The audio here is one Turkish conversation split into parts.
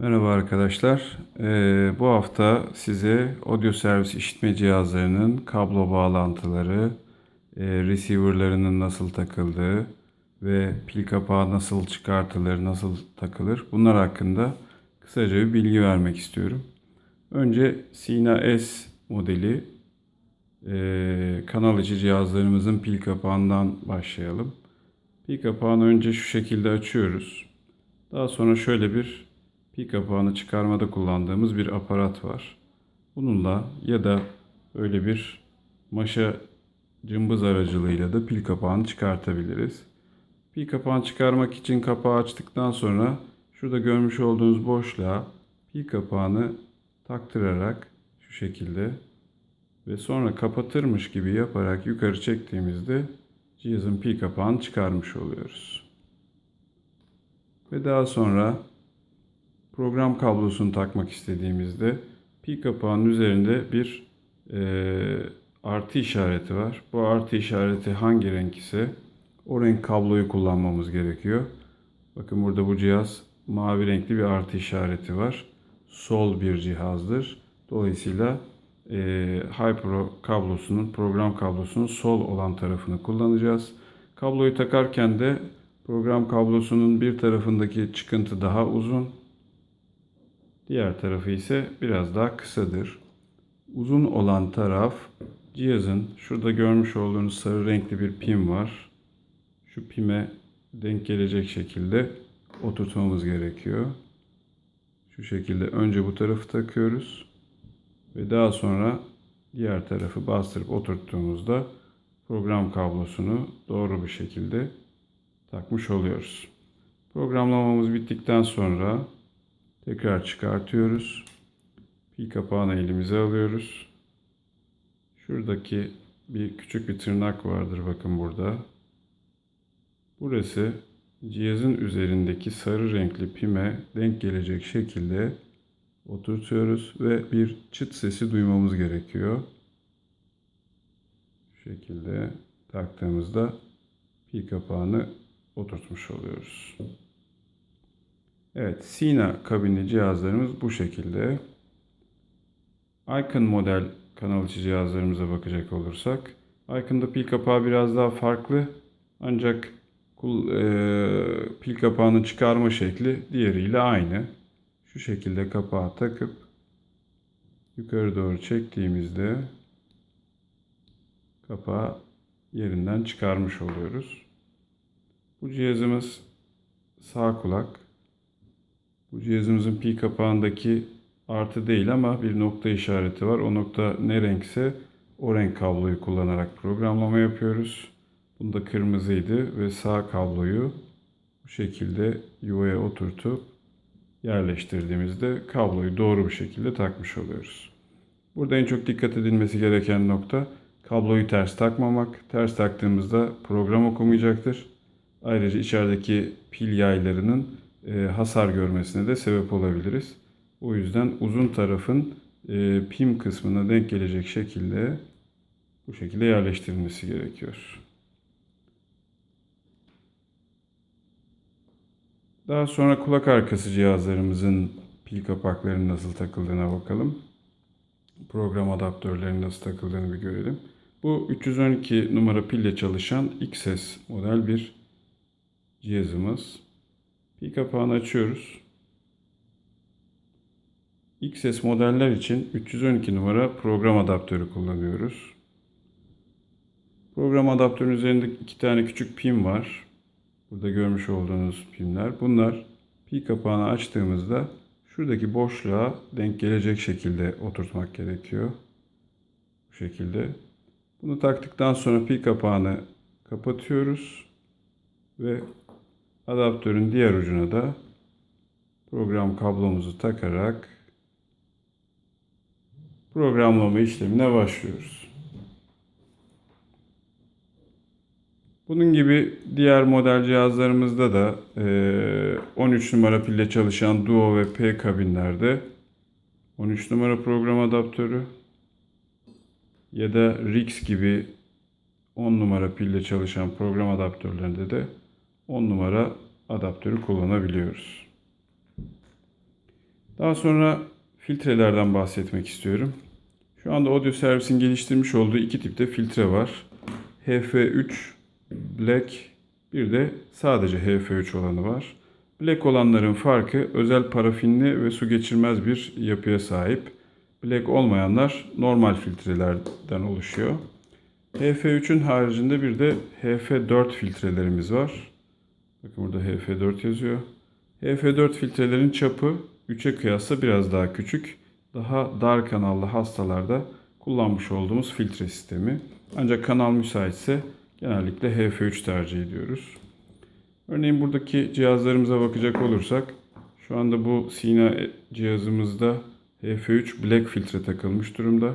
Merhaba arkadaşlar. Ee, bu hafta size audio servis işitme cihazlarının kablo bağlantıları, e, receiver'larının nasıl takıldığı ve pil kapağı nasıl çıkartılır, nasıl takılır bunlar hakkında kısaca bir bilgi vermek istiyorum. Önce Sina S modeli e, kanal içi cihazlarımızın pil kapağından başlayalım. Pil kapağını önce şu şekilde açıyoruz. Daha sonra şöyle bir pil kapağını çıkarmada kullandığımız bir aparat var. Bununla ya da öyle bir maşa cımbız aracılığıyla da pil kapağını çıkartabiliriz. Pil kapağını çıkarmak için kapağı açtıktan sonra şurada görmüş olduğunuz boşluğa pil kapağını taktırarak şu şekilde ve sonra kapatırmış gibi yaparak yukarı çektiğimizde cihazın pil kapağını çıkarmış oluyoruz. Ve daha sonra program kablosunu takmak istediğimizde pil kapağının üzerinde bir e, artı işareti var. Bu artı işareti hangi renk ise o renk kabloyu kullanmamız gerekiyor. Bakın burada bu cihaz mavi renkli bir artı işareti var. Sol bir cihazdır. Dolayısıyla e, HiPro kablosunun, program kablosunun sol olan tarafını kullanacağız. Kabloyu takarken de program kablosunun bir tarafındaki çıkıntı daha uzun, Diğer tarafı ise biraz daha kısadır. Uzun olan taraf cihazın şurada görmüş olduğunuz sarı renkli bir pim var. Şu pime denk gelecek şekilde oturtmamız gerekiyor. Şu şekilde önce bu tarafı takıyoruz ve daha sonra diğer tarafı bastırıp oturttuğumuzda program kablosunu doğru bir şekilde takmış oluyoruz. Programlamamız bittikten sonra Tekrar çıkartıyoruz. Pil kapağını elimize alıyoruz. Şuradaki bir küçük bir tırnak vardır bakın burada. Burası cihazın üzerindeki sarı renkli pime denk gelecek şekilde oturtuyoruz ve bir çıt sesi duymamız gerekiyor. Şu şekilde taktığımızda pil kapağını oturtmuş oluyoruz. Evet, Sina kabinli cihazlarımız bu şekilde. Icon model kanal içi cihazlarımıza bakacak olursak, Icon'da pil kapağı biraz daha farklı. Ancak e, pil kapağının çıkarma şekli diğeriyle aynı. Şu şekilde kapağı takıp yukarı doğru çektiğimizde kapağı yerinden çıkarmış oluyoruz. Bu cihazımız sağ kulak. Bu cihazımızın pi kapağındaki artı değil ama bir nokta işareti var. O nokta ne renkse o renk kabloyu kullanarak programlama yapıyoruz. Bunda kırmızıydı ve sağ kabloyu bu şekilde yuvaya oturtup yerleştirdiğimizde kabloyu doğru bir şekilde takmış oluyoruz. Burada en çok dikkat edilmesi gereken nokta kabloyu ters takmamak. Ters taktığımızda program okumayacaktır. Ayrıca içerideki pil yaylarının hasar görmesine de sebep olabiliriz. O yüzden uzun tarafın e, pim kısmına denk gelecek şekilde bu şekilde yerleştirilmesi gerekiyor. Daha sonra kulak arkası cihazlarımızın pil kapaklarının nasıl takıldığına bakalım. Program adaptörlerinin nasıl takıldığını bir görelim. Bu 312 numara pille çalışan XS model bir cihazımız. Pi kapağını açıyoruz. XS modeller için 312 numara program adaptörü kullanıyoruz. Program adaptörün üzerinde iki tane küçük pin var. Burada görmüş olduğunuz pinler. Bunlar pi kapağını açtığımızda şuradaki boşluğa denk gelecek şekilde oturtmak gerekiyor. Bu şekilde. Bunu taktıktan sonra pi kapağını kapatıyoruz ve Adaptörün diğer ucuna da program kablomuzu takarak programlama işlemine başlıyoruz. Bunun gibi diğer model cihazlarımızda da 13 numara pille çalışan Duo ve P kabinlerde 13 numara program adaptörü ya da RIX gibi 10 numara pille çalışan program adaptörlerinde de 10 numara adaptörü kullanabiliyoruz. Daha sonra filtrelerden bahsetmek istiyorum. Şu anda Audio Service'in geliştirmiş olduğu iki tipte filtre var. HF3 Black bir de sadece HF3 olanı var. Black olanların farkı özel parafinli ve su geçirmez bir yapıya sahip. Black olmayanlar normal filtrelerden oluşuyor. HF3'ün haricinde bir de HF4 filtrelerimiz var. Bakın burada HF4 yazıyor. HF4 filtrelerin çapı 3'e kıyasla biraz daha küçük. Daha dar kanallı hastalarda kullanmış olduğumuz filtre sistemi. Ancak kanal müsaitse genellikle HF3 tercih ediyoruz. Örneğin buradaki cihazlarımıza bakacak olursak şu anda bu Sina cihazımızda HF3 Black filtre takılmış durumda.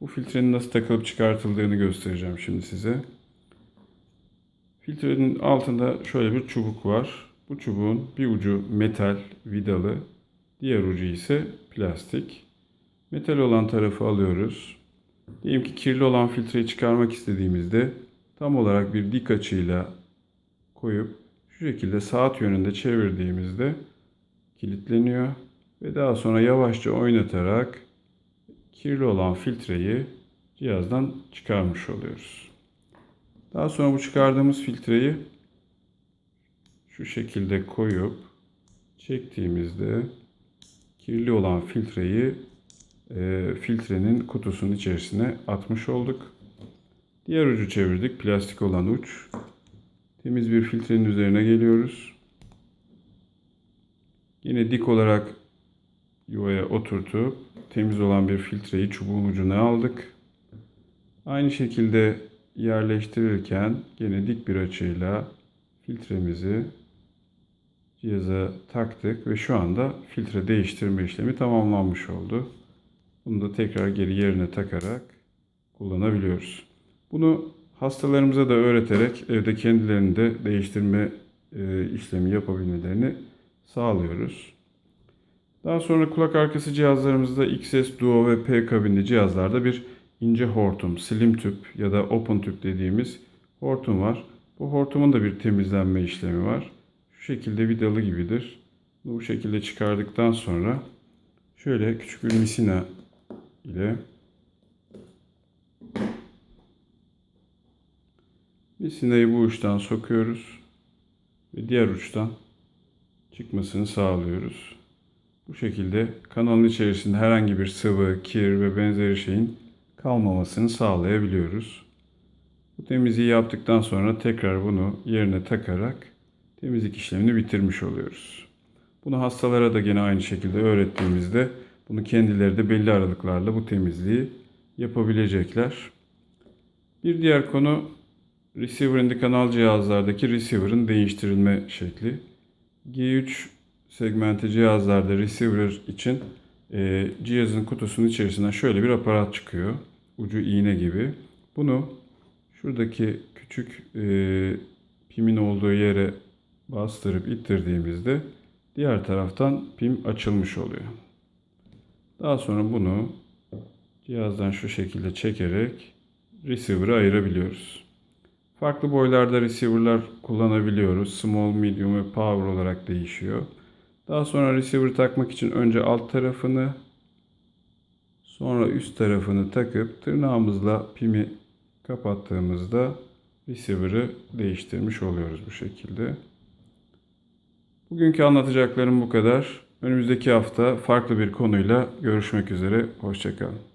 Bu filtrenin nasıl takılıp çıkartıldığını göstereceğim şimdi size. Filtrenin altında şöyle bir çubuk var. Bu çubuğun bir ucu metal vidalı, diğer ucu ise plastik. Metal olan tarafı alıyoruz. Diyelim ki kirli olan filtreyi çıkarmak istediğimizde tam olarak bir dik açıyla koyup şu şekilde saat yönünde çevirdiğimizde kilitleniyor ve daha sonra yavaşça oynatarak kirli olan filtreyi cihazdan çıkarmış oluyoruz. Daha sonra bu çıkardığımız filtreyi şu şekilde koyup çektiğimizde kirli olan filtreyi e, filtrenin kutusunun içerisine atmış olduk. Diğer ucu çevirdik. Plastik olan uç. Temiz bir filtrenin üzerine geliyoruz. Yine dik olarak yuvaya oturtup temiz olan bir filtreyi çubuğun ucuna aldık. Aynı şekilde yerleştirirken yine dik bir açıyla filtremizi cihaza taktık ve şu anda filtre değiştirme işlemi tamamlanmış oldu. Bunu da tekrar geri yerine takarak kullanabiliyoruz. Bunu hastalarımıza da öğreterek evde kendilerinde değiştirme e, işlemi yapabilmelerini sağlıyoruz. Daha sonra kulak arkası cihazlarımızda XS Duo ve P kabinli cihazlarda bir ince hortum, slim tüp ya da open tüp dediğimiz hortum var. Bu hortumun da bir temizlenme işlemi var. Şu şekilde vidalı gibidir. Bu şekilde çıkardıktan sonra şöyle küçük bir misina ile misinayı bu uçtan sokuyoruz ve diğer uçtan çıkmasını sağlıyoruz. Bu şekilde kanalın içerisinde herhangi bir sıvı, kir ve benzeri şeyin kalmamasını sağlayabiliyoruz. Bu temizliği yaptıktan sonra tekrar bunu yerine takarak temizlik işlemini bitirmiş oluyoruz. Bunu hastalara da gene aynı şekilde öğrettiğimizde bunu kendileri de belli aralıklarla bu temizliği yapabilecekler. Bir diğer konu receiver kanal cihazlardaki receiver'ın değiştirilme şekli. G3 segmenti cihazlarda receiver için e, cihazın kutusunun içerisinden şöyle bir aparat çıkıyor. Ucu iğne gibi. Bunu şuradaki küçük e, pimin olduğu yere bastırıp ittirdiğimizde diğer taraftan pim açılmış oluyor. Daha sonra bunu cihazdan şu şekilde çekerek receiver'ı ayırabiliyoruz. Farklı boylarda receiver'lar kullanabiliyoruz. Small, medium ve power olarak değişiyor. Daha sonra receiver takmak için önce alt tarafını sonra üst tarafını takıp tırnağımızla pimi kapattığımızda receiver'ı değiştirmiş oluyoruz bu şekilde. Bugünkü anlatacaklarım bu kadar. Önümüzdeki hafta farklı bir konuyla görüşmek üzere. Hoşçakalın.